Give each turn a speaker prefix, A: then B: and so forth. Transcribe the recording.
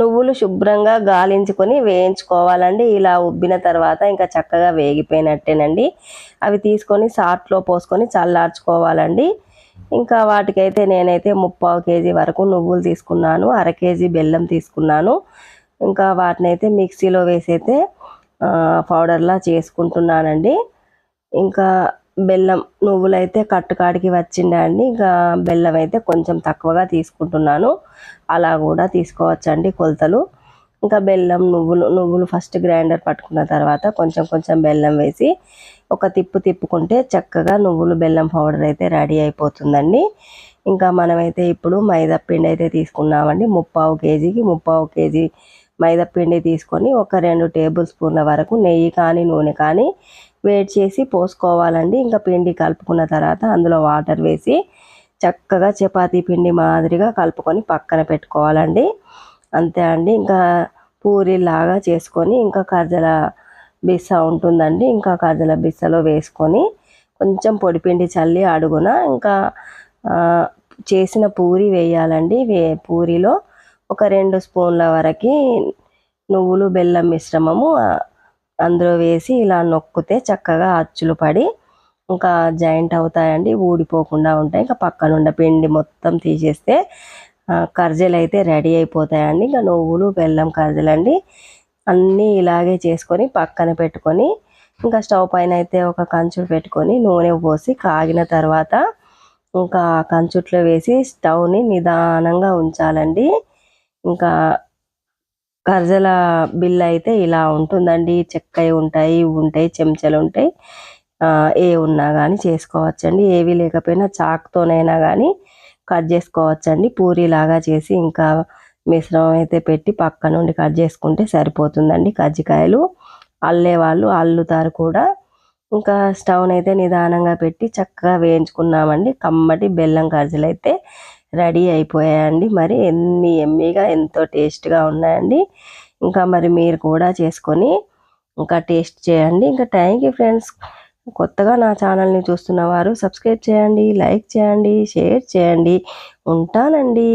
A: నువ్వులు శుభ్రంగా గాలించుకొని వేయించుకోవాలండి. ఇలా ఉబ్బిన తర్వాత ఇంకా చక్కగా వేగిపోయినట్టేనండి. అవి తీసుకొని సాట్లో పోసుకొని చల్లార్చుకోవాలండి. ఇంకా వాటికైతే నేనైతే ముప్పావు కేజీ వరకు నువ్వులు తీసుకున్నాను. అర కేజీ బెల్లం తీసుకున్నాను. ఇంకా వాటిని అయితే మిక్సీలో వేసైతే పౌడర్లా చేసుకుంటున్నానండి. ఇంకా బెల్లం నువ్వులైతే కట్టుకాడికి వచ్చిండండి ఇంకా బెల్లం అయితే కొంచెం తక్కువగా తీసుకుంటున్నాను. అలా కూడా తీసుకోవచ్చండి కొలతలు. ఇంకా బెల్లం నువ్వులు నువ్వులు ఫస్ట్ గ్రైండర్ పట్టుకున్న తర్వాత కొంచెం కొంచెం బెల్లం వేసి ఒక తిప్పు తిప్పుకుంటే చక్కగా నువ్వులు బెల్లం పౌడర్ అయితే రెడీ అయిపోతుందండి. ఇంకా మనమైతే ఇప్పుడు మైదా పిండి అయితే తీసుకున్నామండి. ముప్పావు కేజీకి ముప్పావు కేజీ మైదా పిండి తీసుకొని ఒక రెండు టేబుల్ స్పూన్ల వరకు నెయ్యి కానీ నూనె కానీ వేడి చేసి పోసుకోవాలండి. ఇంకా పిండి కలుపుకున్న తర్వాత అందులో వాటర్ వేసి చక్కగా చపాతీ పిండి మాదిరిగా కలుపుకొని పక్కన పెట్టుకోవాలండి. అంతే అండి. ఇంకా పూరిలాగా చేసుకొని ఇంకా కర్జల బిస్స ఉంటుందండి. ఇంకా కర్జల బిస్సలో వేసుకొని కొంచెం పొడిపిండి చల్లి అడుగున ఇంకా చేసిన పూరి వేయాలండి. వే పూరిలో ఒక రెండు స్పూన్ల వరకు నువ్వులు బెల్లం మిశ్రమము అందులో వేసి ఇలా నొక్కితే చక్కగా అచ్చులు పడి ఇంకా జాయింట్ అవుతాయండి ఊడిపోకుండా ఉంటాయి. ఇంకా పక్కనుండ పిండి మొత్తం తీసేస్తే కర్జలు అయితే రెడీ అయిపోతాయండి. ఇంకా నువ్వులు బెల్లం కర్జలు అండి అన్నీ ఇలాగే చేసుకొని పక్కన పెట్టుకొని ఇంకా స్టవ్ పైన అయితే ఒక కంచుడు పెట్టుకొని నూనె పోసి కాగిన తర్వాత ఇంకా కంచుట్లో వేసి స్టవ్ని నిదానంగా ఉంచాలండి. ఇంకా గర్జల బిల్ అయితే ఇలా ఉంటుందండి. చెక్కవి ఉంటాయి ఉంటాయి చెంచాలు ఉంటాయి. ఏ ఉన్నా కానీ చేసుకోవచ్చండి. ఏవి లేకపోయినా చాక్తోనైనా కానీ కట్ చేసుకోవచ్చండి. పూరిలాగా చేసి ఇంకా మిశ్రమం అయితే పెట్టి పక్క నుండి కట్ చేసుకుంటే సరిపోతుందండి కజ్జికాయలు. అల్లే వాళ్ళు అల్లుతారు కూడా. ఇంకా స్టవ్ని అయితే నిదానంగా పెట్టి చక్కగా వేయించుకున్నామండి. కమ్మటి బెల్లం కర్జలు అయితే రెడీ అయిపోయాయండి. మరి ఎన్ని ఎమ్మీగా ఎంతో టేస్ట్గా ఉన్నాయండి. ఇంకా మరి మీరు కూడా చేసుకొని ఇంకా టేస్ట్ చేయండి. ఇంకా థ్యాంక్ యూ ఫ్రెండ్స్. కొత్తగా నా ఛానల్ని చూస్తున్న వారు సబ్స్క్రైబ్ చేయండి లైక్ చేయండి షేర్ చేయండి. ఉంటానండి.